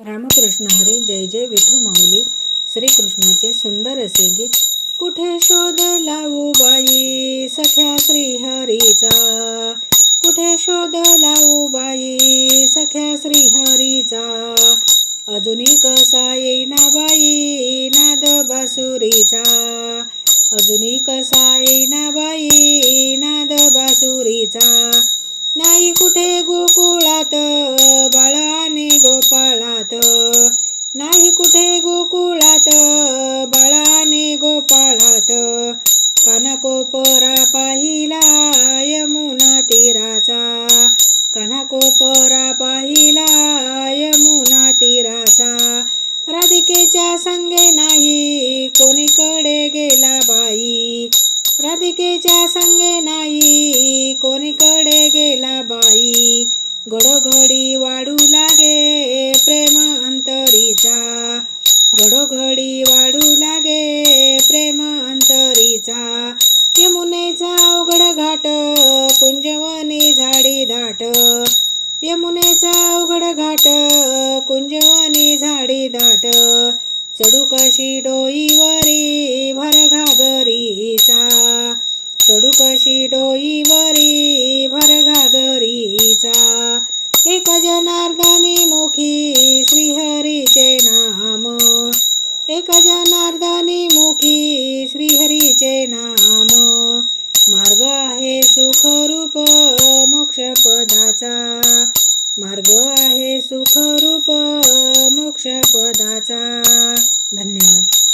रामकृष्ण हरी जय जय विठू माऊली. श्रीकृष्णाचे सुंदर असे गीत. कुठे शोध लावू बाई सख्या श्रीहरीचा? कुठे शोध लावू बाई सख्या श्रीहरीचा? अजूनही कसा येईना बाई नाद बासुरीचा? अजूनही कसा येईना बाई नाद बासुरीचा? नाही कुठे गोकुळात कोपरा पाहिला यमुना तीराचा. कानाकोपरा पाहिला यमुना तीराचा. राधिकेच्या संगे नाही कोणीकडे गेला बाई? राधिकेच्या संगे नाही कोणीकडे गेला बाई? घडोघडी वाढू लागे प्रेम अंतरीचा. घडोघडी घाट कुंजवानी झाडी दाट. यमुनेचा अवघड घाट कुंजवानी झाडी दाट. चढू कशी डोईवरी भर घागरीचा. चढू कशी डोईवरी भर घागरीचा. एक जनार्दनी मुखी श्रीहरीचे नाम. एक जनार्दनी मुखी श्रीहरीचे नाम. सुखरूप मोक्षपदाचा मार्ग आहे सुखरूप मोक्षपदाचा. धन्यवाद.